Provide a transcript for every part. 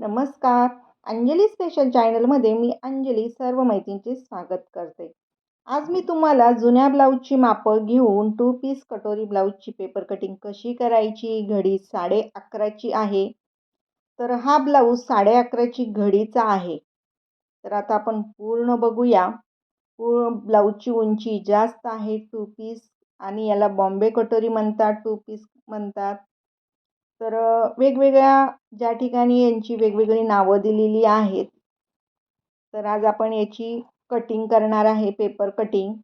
नमस्कार. अंजली स्पेशल चॅनलमध्ये मी अंजली सर्व माहितींचे स्वागत करते. आज मी तुम्हाला जुन्या ब्लाऊजची मापं घेऊन टू पीस कटोरी ब्लाऊजची पेपर कटिंग कशी करायची घडी साडे अकराची आहे. तर हा ब्लाऊज साडे अकराची घडीचा आहे. तर आता आपण पूर्ण बघूया. पूर्ण ब्लाऊजची उंची जास्त आहे टू पीस आणि याला बॉम्बे कटोरी म्हणतात टू पीस म्हणतात. तर वेगवेगळ्या ज्या ठिकाणी यांची वेगवेगळी नावं दिलेली आहेत. तर आज आपण याची कटिंग करणार आहे पेपर कटिंग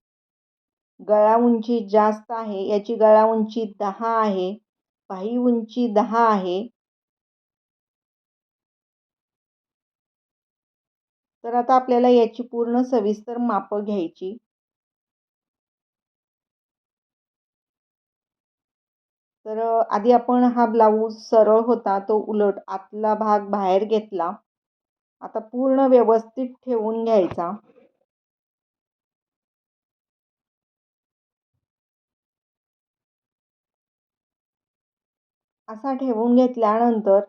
गळा उंची जास्त आहे याची गळा उंची दहा आहे पाही उंची दहा आहे. तर आता आपल्याला याची पूर्ण सविस्तर मापं घ्यायची. तर आधी आपण हा ब्लाऊज सरळ होता तो उलट आतला भाग बाहेर घेतला. आता पूर्ण व्यवस्थित ठेवून घ्यायचा. असा ठेवून घेतल्यानंतर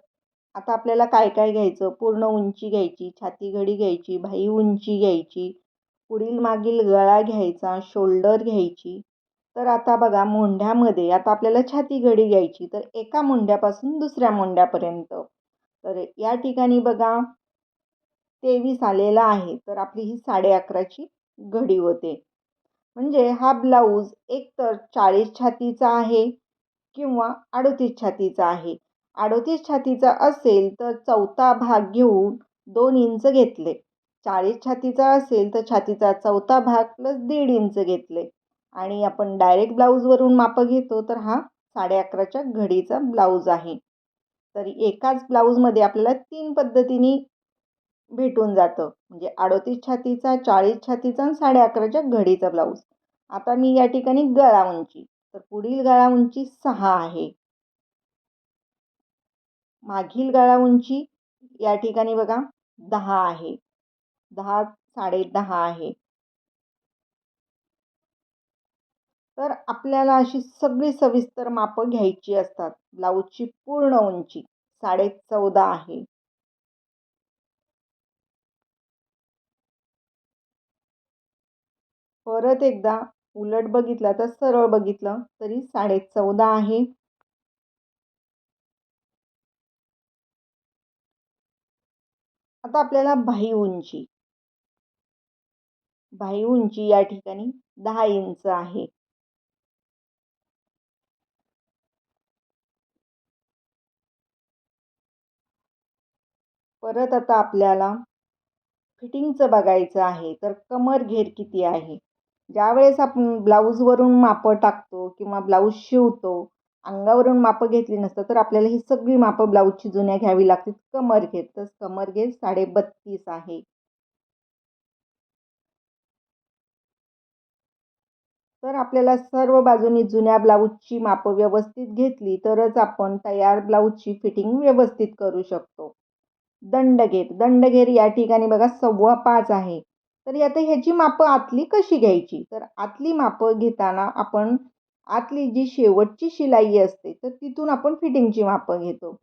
आता आपल्याला काय काय घ्यायचं? पूर्ण उंची घ्यायची छाती घडी घ्यायची भाई उंची घ्यायची पुढील मागील गळा घ्यायचा शोल्डर घ्यायची. तर आता बघा मोंढ्यामध्ये आता आपल्याला छाती घडी घ्यायची तर एका मोंढ्यापासून दुसऱ्या मोंढ्यापर्यंत. तर या ठिकाणी बघा तेवीस आलेला आहे तर आपली ही साडे अकराची घडी होते. म्हणजे हा ब्लाऊज एकतर चाळीस छातीचा आहे किंवा अडोतीस छातीचा आहे. अडोतीस छातीचा असेल तर चौथा भाग घेऊन दोन इंच घेतले. चाळीस छातीचा असेल तर छातीचा चौथा भाग प्लस दीड इंच घेतले. आणि आपण डायरेक्ट ब्लाऊजवरून मापं घेतो तर हा साडे अकराच्या घडीचा ब्लाऊज आहे. तर एकाच ब्लाऊजमध्ये आपल्याला तीन पद्धतीने भेटून जातं. म्हणजे अडोतीस छातीचा चाळीस छातीचा आणि साडे अकराच्या घडीचा ब्लाऊज आता मी या ठिकाणी गळा उंची तर पुढील गळा उंची सहा आहे. मागील गळा उंची या ठिकाणी बघा दहा आहे. दहा साडे दहा आहे. तर आपल्याला अशी सगळी सविस्तर मापं घ्यायची असतात. ब्लाऊजची पूर्ण उंची साडे चौदा आहे. परत एकदा उलट बघितला तर सरळ बघितलं तरी साडे चौदा आहे. आता आपल्याला भाई उंची. भाई उंची या ठिकाणी दहा इंच आहे. परत आता आपल्याला फिटिंगचं बघायचं आहे तर कमर घेर किती आहे? ज्यावेळेस आपण ब्लाऊजवरून मापं टाकतो किंवा ब्लाऊज शिवतो अंगावरून मापं घेतली नसतं तर आपल्याला ही सगळी मापं ब्लाऊजची जुन्या घ्यावी लागतील. कमर घेर तर कमर घेर साडे बत्तीस आहे. तर आपल्याला सर्व बाजूनी जुन्या ब्लाऊजची मापं व्यवस्थित घेतली तरच आपण तयार ब्लाऊजची फिटिंग व्यवस्थित करू शकतो. दंडगेर दंडघेर या ठिकाणी बघा सव्वा पाच आहे. तर आता ह्याची मापं आतली कशी घ्यायची? तर आतली मापं घेताना आपण आतली जी शेवटची शिलाई असते तर तिथून आपण फिटिंगची मापं घेतो.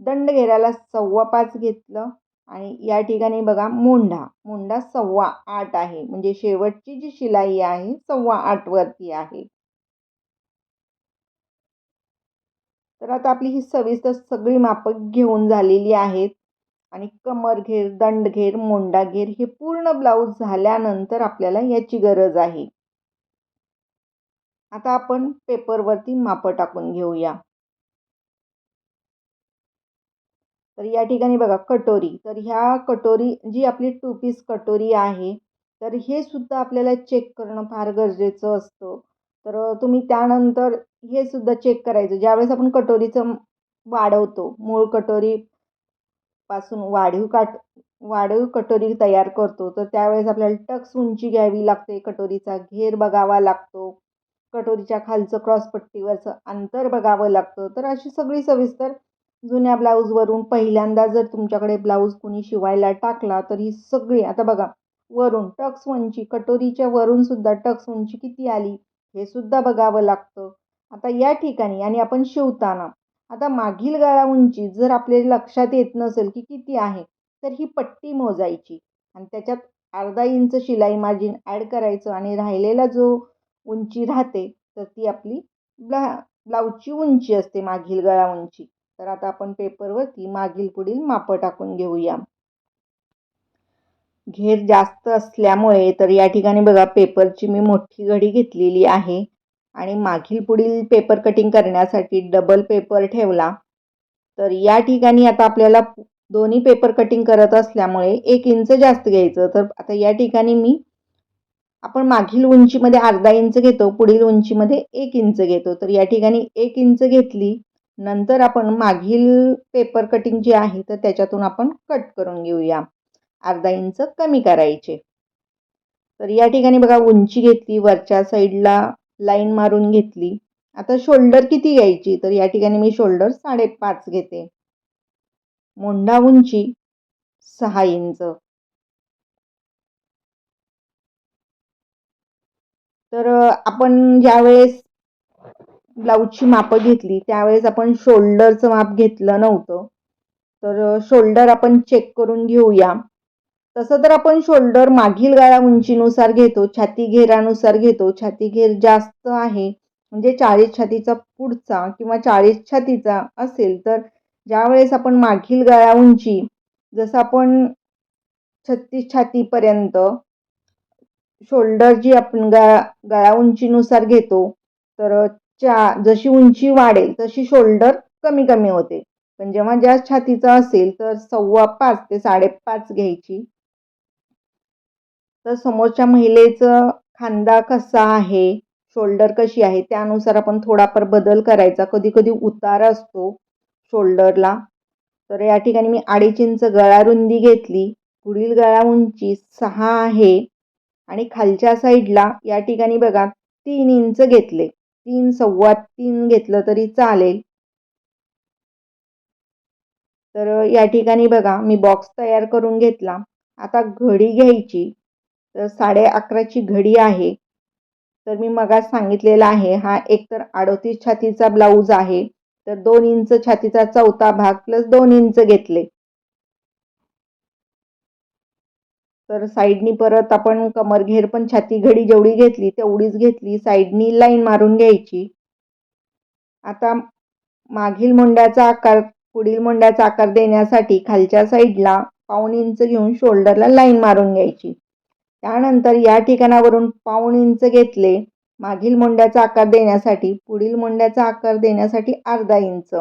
दंड घेराला सव्वा पाच घेतलं आणि या ठिकाणी बघा मोंढा. मोंढा सव्वा आठ आहे. म्हणजे शेवटची जी शिलाई आहे सव्वा आठवरती आहे. तर आता आपली ही सविस्तर सगळी मापं घेऊन झालेली आहेत. आणि कमर घेर दंड घेर मोंडा घेर हे पूर्ण ब्लाऊज झाल्यानंतर आपल्याला याची गरज आहे. आता आपण पेपरवरती मापं टाकून घेऊया. तर या ठिकाणी बघा कटोरी. तर ह्या कटोरी जी आपली टू पीस कटोरी आहे तर हे सुद्धा आपल्याला चेक करणं फार गरजेचं असतं. तर तुम्ही त्यानंतर हे सुद्धा चेक करायचं. ज्यावेळेस आपण कटोरीचं वाढवतो मूळ कटोरी पासून वाढीव काट वाढीव कटोरी तयार करतो. तर त्यावेळेस आपल्याला टक्स उंची घ्यावी लागते. कटोरीचा घेर बघावा लागतो. कटोरीच्या खालचं क्रॉसपट्टीवरचं अंतर बघावं लागतं. तर अशी सगळी सविस्तर जुन्या ब्लाऊजवरून पहिल्यांदा जर तुमच्याकडे ब्लाऊज कुणी शिवायला टाकला तर ही सगळी आता बघा वरून टक्स उंची कटोरीच्या वरून सुद्धा टक्स उंची किती आली हे सुद्धा बघावं लागतं. आता या ठिकाणी आणि आपण शिवताना आता मागील गळा उंची जर आपल्याला लक्षात येत नसेल की किती आहे तर ही पट्टी मोजायची आणि त्याच्यात अर्धा इंच शिलाई मार्जिन ॲड करायचं आणि राहिलेला जो उंची राहते तर ती आपली ब्ला ब्लाऊजची उंची असते मागील गळा उंची तर आता आपण पेपरवरती मागील पुढील मापं टाकून घेऊया. घेर जास्त असल्यामुळे तर या ठिकाणी बघा पेपरची मी मोठी घडी घेतलेली आहे. आणि मागील पुढील पेपर कटिंग करण्यासाठी डबल पेपर ठेवला. तर या ठिकाणी आता आपल्याला दोन्ही पेपर कटिंग करत असल्यामुळे एक इंच जास्त घ्यायचं. तर आता या ठिकाणी मी आपण मागील उंचीमध्ये अर्धा इंच घेतो पुढील उंचीमध्ये एक इंच घेतो. तर या ठिकाणी एक इंच घेतली नंतर आपण मागील पेपर कटिंग जी आहे तर त्याच्यातून आपण कट करून घेऊया. अर्धा इंच कमी करायचे. तर या ठिकाणी बघा उंची घेतली वरच्या साईडला लाईन मारून घेतली. आता शोल्डर किती घ्यायची? तर या ठिकाणी मी शोल्डर साडेपाच घेते. मोंढा उंची सहा इंच. तर आपण ज्यावेळेस ब्लाऊजची मापं घेतली त्यावेळेस आपण शोल्डरचं माप घेतलं नव्हतं. तर शोल्डर आपण चेक करून घेऊया. तसं तर आपण शोल्डर मागील गाळा उंचीनुसार घेतो छाती घेरानुसार घेतो. छाती घेर जास्त आहे म्हणजे चाळीस छातीचा पुढचा किंवा चाळीस छातीचा असेल तर ज्यावेळेस आपण मागील गळा उंची जसं आपण छत्तीस छातीपर्यंत शोल्डर जी आपण गळा गळा उंचीनुसार घेतो तर चा जशी उंची वाढेल तशी शोल्डर कमी कमी होते. पण जेव्हा ज्या छातीचा असेल तर सव्वा पाच ते साडेपाच घ्यायची. तर समोरच्या महिलेचं खांदा कसा आहे? शोल्डर कशी आहे? त्यानुसार आपण थोडाफार बदल करायचा. कधी कधी उतार असतो शोल्डरला तर या ठिकाणी मी अडीच इंच गळा रुंदी घेतली. पुढील गळा उंची सहा आहे. आणि खालच्या साईडला या ठिकाणी बघा तीन इंच घेतले. तीन सव्वा तीन घेतलं तरी चालेल. तर या ठिकाणी बघा मी बॉक्स तयार करून घेतला. आता घडी घ्यायची. तर साडे अकराची घडी आहे. तर मी मगास सांगितलेला आहे हा एकतर अडोतीस छातीचा ब्लाऊज आहे तर दोन इंच छातीचा चौथा भाग प्लस दोन इंच घेतले. तर साईडनी परत आपण कमर घेर पण छाती घडी जेवढी घेतली तेवढीच घेतली साईडनी लाईन मारून घ्यायची. आता मागील मुंड्याचा आकार पुढील मुंड्याचा आकार देण्यासाठी खालच्या साईडला पाऊण इंच घेऊन शोल्डरला लाईन मारून घ्यायची. त्यानंतर या ठिकाणावरून पाऊण इंच घेतले. मागील मुंड्याचा आकार देण्यासाठी पुढील मुंड्याचा आकार देण्यासाठी अर्धा इंच.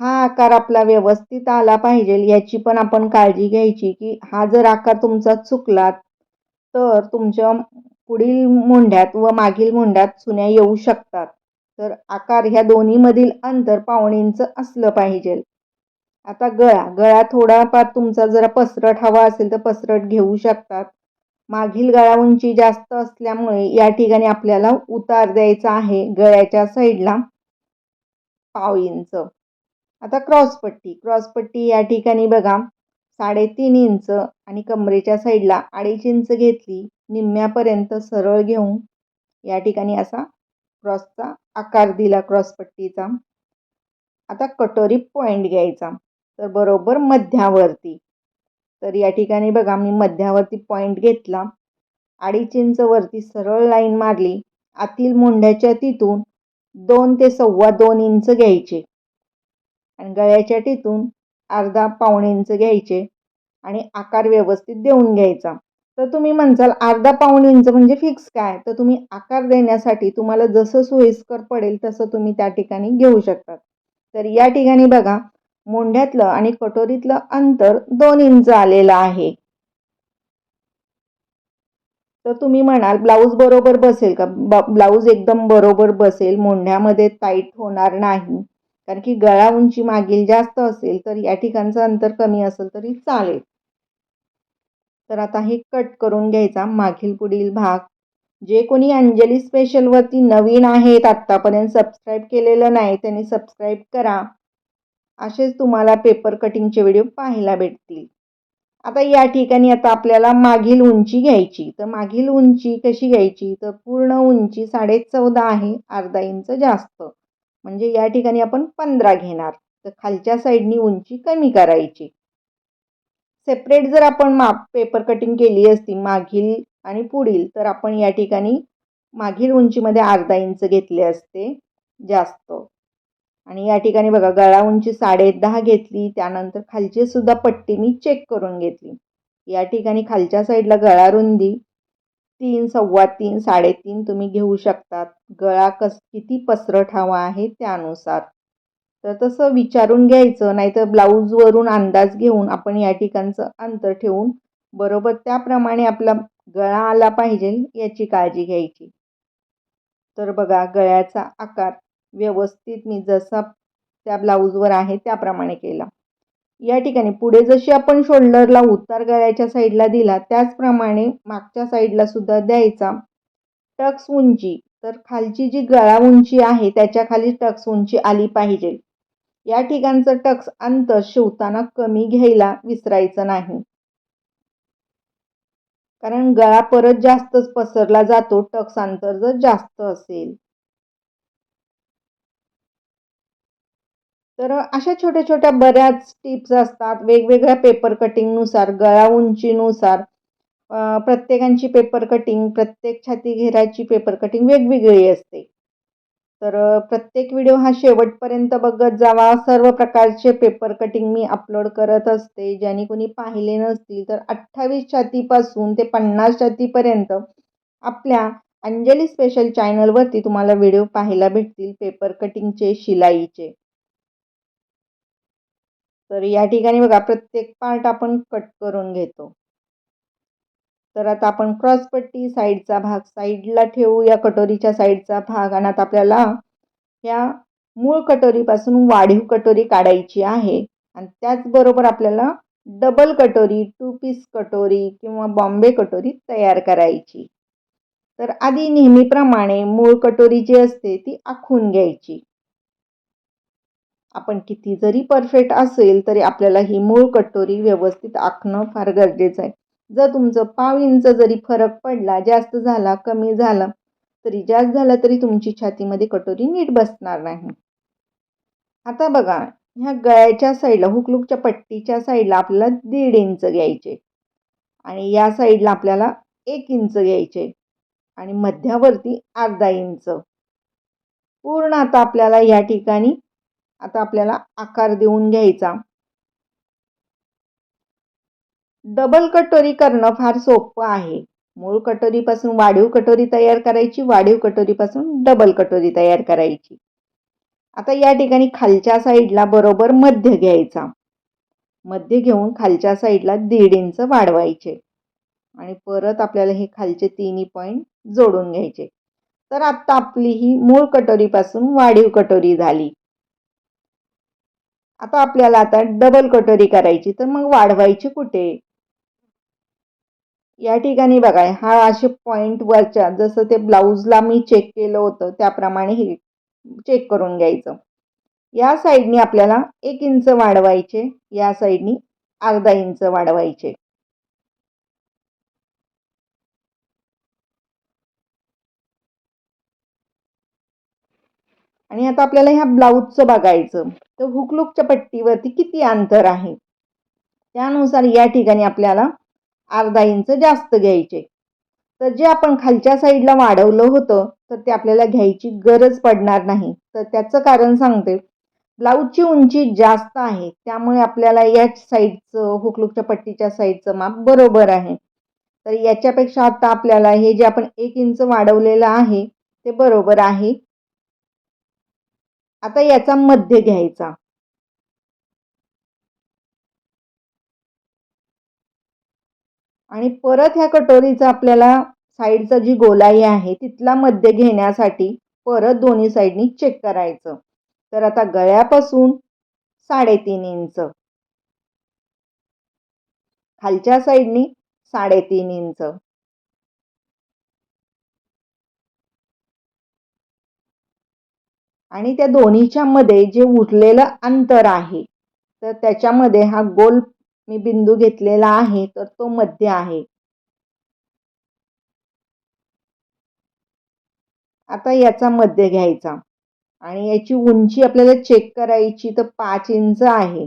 हा आकार आपला व्यवस्थित आला पाहिजे याची पण आपण काळजी घ्यायची की हा जर आकार तुमचा चुकला तर तुमच्या पुढील मुंड्यात व मागील मुंड्यात सुन्या येऊ शकतात. तर आकार ह्या दोन्हीमधील अंतर पाऊण इंच असलं पाहिजे. आता गळा गळा थोडाफार तुमचा जरा पसरट हवा असेल तर पसरट घेऊ शकतात. मागील गळा उंची जास्त असल्यामुळे या ठिकाणी आपल्याला उतार द्यायचा आहे गळ्याच्या साईडला पाव इंच. आता क्रॉसपट्टी क्रॉसपट्टी या ठिकाणी बघा. साडेतीन इंच आणि कमरेच्या साईडला अडीच इंच घेतली निम्म्यापर्यंत सरळ घेऊन या ठिकाणी असा क्रॉसचा आकार दिला क्रॉसपट्टीचा. आता कटोरी पॉईंट घ्यायचा. तर बरोबर मध्यावरती. तर या ठिकाणी बघा मी मध्यावरती पॉईंट घेतला. अडीच इंचवरती सरळ लाईन मारली. आतील मुंड्याच्या तिथून दोन ते सव्वा दोन इंच घ्यायचे. आणि गळ्याच्या तिथून अर्धा पाऊण इंच घ्यायचे. आणि आकार व्यवस्थित देऊन घ्यायचा. तर तुम्ही म्हणसाल अर्धा पाऊण इंच म्हणजे फिक्स काय? तर तुम्ही आकार देण्यासाठी तुम्हाला जसं सोयीस्कर पडेल तसं तुम्ही त्या ठिकाणी घेऊ शकतात तर या ठिकाणी बघा मोंढ्यातलं आणि कटोरीतलं अंतर दोन इंच आलेलं आहे. तर तुम्ही म्हणाल ब्लाऊज बरोबर बसेल का? ब्लाऊज एकदम बरोबर बसेल मोंढ्यामध्ये टाईट होणार नाही. कारण की गळा उंची मागील जास्त असेल तर या ठिकाणचं अंतर कमी असेल तरी चालेल. तर आता हे कट करून घ्यायचा मागील पुढील भाग. जे कोणी अंजली स्पेशलवरती नवीन आहेत आत्तापर्यंत सबस्क्राईब केलेलं नाही त्यांनी सबस्क्राईब करा. असेच तुम्हाला पेपर कटिंगचे व्हिडिओ पाहायला भेटतील. आता या ठिकाणी आता आपल्याला मागील उंची घ्यायची. तर मागील उंची कशी घ्यायची? तर पूर्ण उंची साडे चौदा आहे अर्धा इंच जास्त. म्हणजे या ठिकाणी आपण पंधरा घेणार. तर खालच्या साईडनी उंची कमी करायची. सेपरेट जर आपण माप पेपर कटिंग केली असती मागील आणि पुढील तर आपण या ठिकाणी मागील उंचीमध्ये अर्धा इंच घेतले असते जास्त. आणि या ठिकाणी बघा गळा उंची साडे दहा घेतली त्यानंतर खालची सुद्धा पट्टी मी चेक करून घेतली. या ठिकाणी खालच्या साईडला गळा रुंदी तीन सव्वा तीन साडेतीन तुम्ही घेऊ शकतात. गळा कस किती पसरट हवा आहे त्यानुसार. तर तसं विचारून घ्यायचं नाहीतर ब्लाऊजवरून अंदाज घेऊन आपण या ठिकाणचं अंतर ठेवून बरोबर त्याप्रमाणे आपला गळा आला पाहिजे याची काळजी घ्यायची. तर बघा गळ्याचा आकार व्यवस्थित मी जसा त्या ब्लाऊजवर आहे त्याप्रमाणे केला. या ठिकाणी पुढे जशी आपण शोल्डरला उतार गळ्याच्या साईडला दिला त्याचप्रमाणे मागच्या साईडला सुद्धा द्यायचा. टक्स उंची तर खालची जी गळा उंची आहे त्याच्याखाली टक्स उंची आली पाहिजे. या ठिकाणचं टक्स अंतर शिवताना कमी घ्यायला विसरायचं नाही. कारण गळा परत जास्तच पसरला जातो टक्स अंतर जर जास्त असेल. तर अशा छोट्या छोट्या बऱ्याच टिप्स असतात. वेगवेगळ्या पेपर कटिंगनुसार गळा उंचीनुसार प्रत्येकांची पेपर कटिंग प्रत्येक छाती घेराची पेपर कटिंग वेगवेगळी असते. तर प्रत्येक व्हिडिओ हा शेवटपर्यंत बघत जावा. सर्व प्रकारचे पेपर कटिंग मी अपलोड करत असते. ज्यांनी कोणी पाहिले नसतील तर अठ्ठावीस छातीपासून ते पन्नास छातीपर्यंत आपल्या अंजली स्पेशल चॅनलवरती तुम्हाला व्हिडिओ पाहायला भेटतील. पेपर कटिंगचे शिलाईचे. तर या ठिकाणी बघा प्रत्येक पार्ट आपण कट करून घेतो. तर आता आपण क्रॉसपट्टी साईडचा भाग साईडला ठेवू या कटोरीच्या साईडचा भाग. आणि आता आपल्याला या मूळ कटोरीपासून वाढीव कटोरी काढायची आहे. आणि त्याचबरोबर आपल्याला डबल कटोरी टू पीस कटोरी किंवा बॉम्बे कटोरी तयार करायची. तर आधी नेहमीप्रमाणे मूळ कटोरी जी असते ती आखून घ्यायची. आपण किती जरी परफेक्ट असेल तरी आपल्याला ही मूळ कटोरी व्यवस्थित आखणं फार गरजेचं आहे. जर तुमचं पाव इंच जरी फरक पडला जास्त झाला कमी झाला तरी जास्त झाला तरी तुमची छातीमध्ये कटोरी नीट बसणार नाही. आता बघा ह्या गळ्याच्या साईडला हुकलुकच्या पट्टीच्या साईडला आपल्याला दीड इंच घ्यायचे. आणि या साईडला आपल्याला एक इंच घ्यायचे. आणि मध्यावरती अर्धा इंच. पूर्ण आता आपल्याला या ठिकाणी आता आपल्याला आकार देऊन घ्यायचा. डबल कटोरी करणं फार सोपं आहे. मूळ कटोरीपासून वाढीव कटोरी तयार करायची वाढीव कटोरीपासून डबल कटोरी तयार करायची. आता या ठिकाणी खालच्या साईडला बरोबर मध्य घ्यायचा. मध्य घेऊन खालच्या साईडला दीड इंच वाढवायचे. आणि परत आपल्याला हे खालचे तिन्ही पॉईंट जोडून घ्यायचे. तर आत्ता आपली ही मूळ कटोरीपासून वाढीव कटोरी झाली. आता आपल्याला आता डबल कटोरी करायची तर मग वाढवायची कुठे? या ठिकाणी बघा हा असे पॉईंट वरच्या जसं ते ब्लाऊजला मी चेक केलं होतं त्याप्रमाणे हे चेक करून घ्यायचं. या साईडनी आपल्याला एक इंच वाढवायचे या साईडनी अर्धा इंच वाढवायचे. आणि आता आपल्याला ह्या ब्लाऊजचं बघायचं. तर हुकलुकच्या पट्टीवरती किती अंतर आहे? त्यानुसार या ठिकाणी आपल्याला अर्धा इंच जास्त घ्यायचे. तर जे आपण खालच्या साईडला वाढवलं होतं तर ते आपल्याला घ्यायची गरज पडणार नाही. तर त्याचं कारण सांगते. ब्लाऊजची उंची जास्त आहे त्यामुळे आपल्याला या साईडचं हुकलुकच्या पट्टीच्या साईडचं माप बरोबर आहे. तर याच्यापेक्षा आता आपल्याला हे जे आपण एक इंच वाढवलेलं आहे ते बरोबर आहे. आता याचा मध्य घ्यायचा. आणि परत ह्या कटोरीचा आपल्याला साईडचा जी गोलाई आहे तिथला मध्य घेण्यासाठी परत दोन्ही साईडनी चेक करायचं. तर आता गळ्यापासून साडेतीन इंच. खालच्या साईडनी साडेतीन इंच. आणि त्या दोन्हीच्या मध्ये जे उरलेलं अंतर आहे तर त्याच्यामध्ये हा गोल मी बिंदू घेतलेला आहे तर तो मध्य आहे. आता याचा मध्य घ्यायचा. आणि याची उंची आपल्याला चेक करायची तर पाच इंच आहे.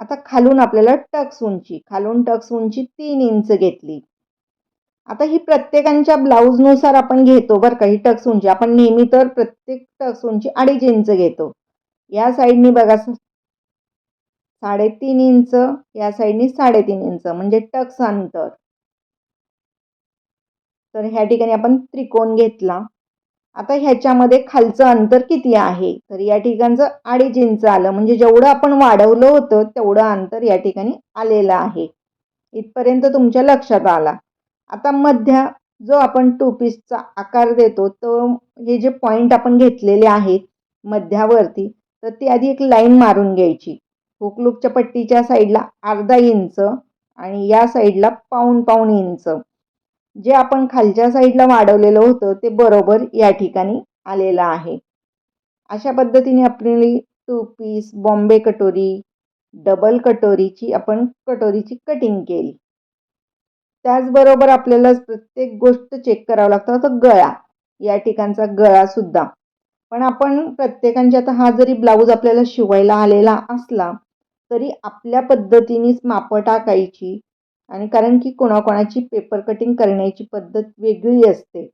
आता खालून आपल्याला टक्स उंची खालून टक्स उंची तीन इंच घेतली. आता ही प्रत्येकांच्या ब्लाऊजनुसार आपण घेतो बरं का ही टक्स उंची आपण नेहमी तर प्रत्येक टक्स उंची अडीच इंच घेतो. या साईडनी बघा साडेतीन इंच या साईडनी साडेतीन इंच म्हणजे टक्स अंतर. तर ह्या ठिकाणी आपण त्रिकोण घेतला. आता ह्याच्यामध्ये खालचं अंतर किती आहे? तर या ठिकाणचं अडीच इंच आलं. म्हणजे जेवढं आपण वाढवलं होतं तेवढं अंतर या ठिकाणी आलेलं आहे. इथपर्यंत तुमच्या लक्षात आला. आता मध्या जो आपण टू पीसचा आकार देतो तो हे जे पॉईंट आपण घेतलेले आहेत मध्यावरती तर ती आधी एक लाईन मारून घ्यायची. हुकलुकच्या पट्टीच्या साईडला अर्धा इंच आणि या साईडला पाऊण पाऊण इंच जे आपण खालच्या साईडला वाढवलेलं होतं ते बरोबर या ठिकाणी आलेलं आहे. अशा पद्धतीने आपली टू पीस बॉम्बे कटोरी डबल कटोरीची आपण कटोरीची कटिंग केली. त्याचबरोबर आपल्याला प्रत्येक गोष्ट चेक करावं लागतं. तर गळा या ठिकाणचा गळा सुद्धा. पण आपण प्रत्येकांच्या आता हा जरी ब्लाऊज आपल्याला शिवायला आलेला असला तरी आपल्या पद्धतीनेच मापं टाकायची आणि कारण की कोणाकोणाची पेपर कटिंग करण्याची पद्धत वेगळी असते.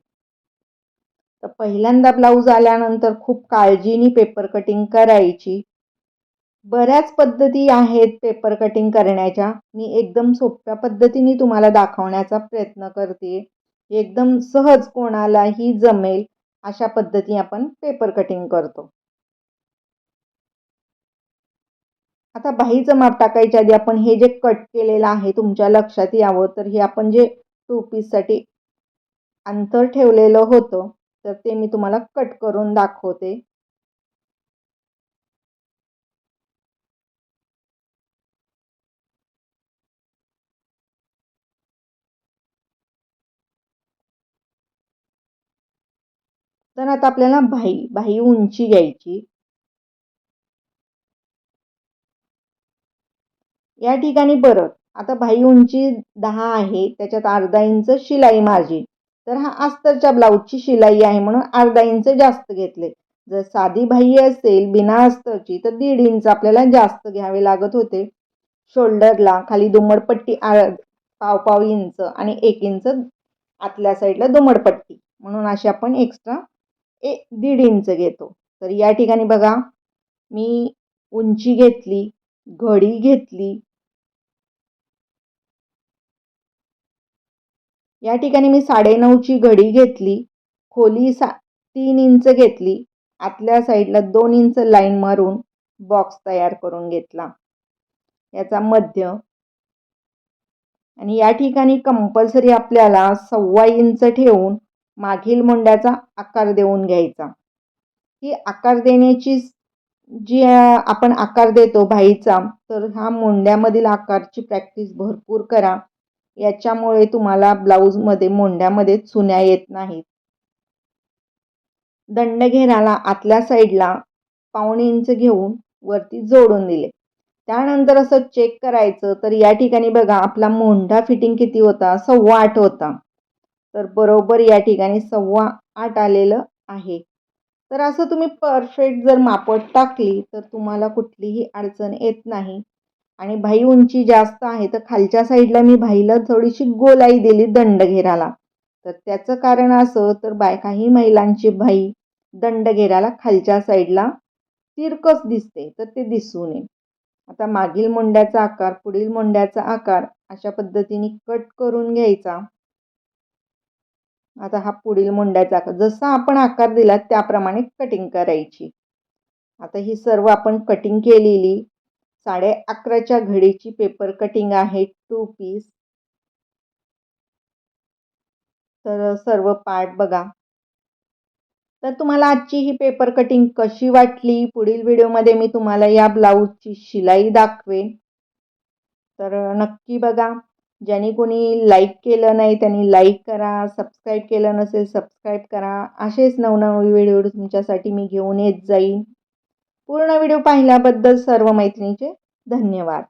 तर पहिल्यांदा ब्लाऊज आल्यानंतर खूप काळजीने पेपर कटिंग करायची. बऱ्याच पद्धती आहेत पेपर कटिंग करण्याच्या. मी एकदम सोप्या पद्धतीने तुम्हाला दाखवण्याचा प्रयत्न करते. एकदम सहज कोणालाही जमेल अशा पद्धती आपण पेपर कटिंग करतो. आता बाहीचं माप टाकायच्या आधी आपण हे जे कट केलेलं आहे तुमच्या लक्षात यावं. तर हे आपण जे टू पीससाठी अंतर ठेवलेलं होतं तर ते मी तुम्हाला कट करून दाखवते. तर आता आपल्याला भाई भाई उंची घ्यायची. या ठिकाणी बरं आता भाई उंची दहा आहे त्याच्यात अर्धा इंच शिलाई मार्जिन तर हा अस्तरच्या ब्लाऊजची शिलाई आहे म्हणून अर्धा इंच जास्त घेतले. जर साधी भाई असेल बिना अस्तरची तर दीड इंच आपल्याला जास्त घ्यावे लागत होते. शोल्डरला खाली दुमडपट्टी पाव पाव इंच आणि एक इंच आतल्या साईडला दुमडपट्टी. म्हणून अशी आपण एक्स्ट्रा ए दीड इंच घेतो. तर या ठिकाणी बघा मी उंची घेतली घडी घेतली. या ठिकाणी मी साडेनऊची घडी घेतली खोली सा तीन इंच घेतली आतल्या साईडला दोन इंच लाईन मारून बॉक्स तयार करून घेतला. याचा मध्य. आणि या ठिकाणी कंपल्सरी आपल्याला सव्वा इंच ठेवून मागील मुंड्याचा आकार देऊन घ्यायचा. ही आकार देण्याची जी आपण आकार देतो भाईचा तर हा मुंड्यामधील आकारची प्रॅक्टिस भरपूर करा. याच्यामुळे तुम्हाला ब्लाऊजमध्ये मोंड्यामध्ये चुन्या येत नाहीत. दंडघेराला आतल्या साईडला पावणे इंच घेऊन वरती जोडून दिले. त्यानंतर असं चेक करायचं तर या ठिकाणी बघा आपला मोंढा फिटिंग किती होता? सव्वा आठ होता. तर बरोबर या ठिकाणी सव्वा आठ आलेलं आहे. तर असं तुम्ही परफेक्ट जर मापट टाकली तर तुम्हाला कुठलीही अडचण येत नाही. आणि भाई उंची जास्त आहे तर खालच्या साईडला मी भाईला थोडीशी गोलाई दिली दंडघेराला. तर त्याचं कारण असं तर बाय काही महिलांची भाई दंडघेराला खालच्या साईडला तिरकस दिसते तर ते दिसू नये. आता मागील मुंड्याचा आकार पुढील मुंड्याचा आकार अशा पद्धतीने कट करून घ्यायचा. आता हा पुढील मुंड्याचा आकार जसा आपण आकार दिला त्याप्रमाणे कटिंग करायची. आता ही सर्व आपण कटिंग केलेली साडे अकराच्या घडीची पेपर कटिंग आहे टू पीस तर सर्व पार्ट बघा. तर तुम्हाला आजची ही पेपर कटिंग कशी वाटली? पुढील व्हिडिओमध्ये मी तुम्हाला या ब्लाऊजची शिलाई दाखवेन. तर नक्की बघा. ज्यांनी कोणी लाईक केलं नाही त्यांनी लाईक करा सबस्क्राईब केलं नसेल सबस्क्राईब करा. असेच नवनवी व्हिडिओ तुमच्यासाठी मी घेऊन येत जाईन. पूर्ण व्हिडिओ पाहिल्याबद्दल सर्व मैत्रिणीचे धन्यवाद.